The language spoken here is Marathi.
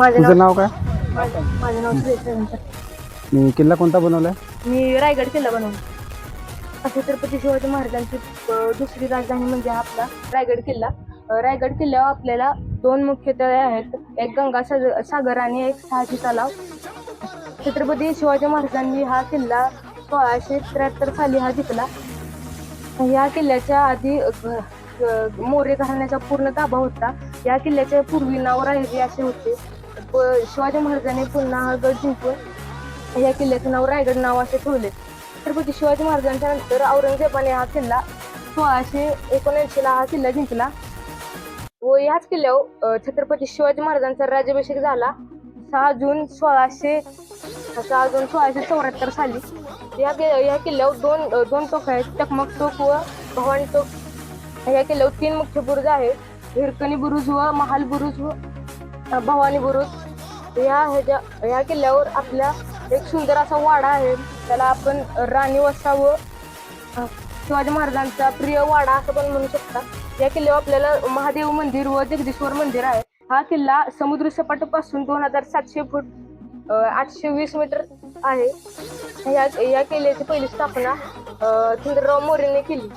माझं तुझं नाव काय? माझं नाव सुरेश रवींद्र. मी किल्ला कोणता बनवलाय? मी रायगड किल्ला बनवला. छत्रपती शिवाजी महाराजांची अ, दुसरी राजधानी म्हणजे आपला रायगड किल्ला. अ, रायगड किल्ल्यावर आपल्याला दोन मुख्य तळे आहेत. एक गंगा साग- सागर आणि एक सहाजी तलाव. छत्रपती शिवाजी महाराजांनी हा किल्ला सोळाशे त्र्याहत्तर साली हा जिंकला. या किल्ल्याच्या आधी अ, मोरे घराण्याचा पूर्ण ताबा होता. या किल्ल्याचे पूर्वी नाव रायगडी असे होते. प- शिवाजी महाराजांनी पुन्हा हा गड जिंकून या किल्ल्याचं नाव रायगड नाव असे ठेवले. छत्रपती शिवाजी महाराजांच्या नंतर औरंगजेबाने हा किल्ला सोळाशे एकोणऐंशीला हा किल्ला जिंकला. व याच किल्ल्यावर छत्रपती शिवाजी महाराजांचा राज्याभिषेक झाला. सहा जून सोळाशे सहा जून सोळाशे चौऱ्याहत्तर साली. या कि- या किल्ल्यावर दोन दोन टोक आहेत. चकमक टोक व भवानी टोक. या किल्ल्यावर तीन मुख्य बुरुज आहेत. हिरकणी बुरुज व महाल बुरुज व भवानी बुरुज. या ह्याच्या या किल्ल्यावर आपल्या एक सुंदर असा वाडा आहे. त्याला आपण राणी वसा व शिवाजी महाराजांचा प्रिय वाडा असं पण म्हणू शकता. या किल्ल्यावर आपल्याला महादेव मंदिर व जगदीश्वर मंदिर आहे. हा किल्ला समुद्र सपाटीपासून दोन हजार सातशे फूट आठशे वीस मीटर आहे. या या किल्ल्याची पहिली स्थापना चंद्रराव मोरेने केली.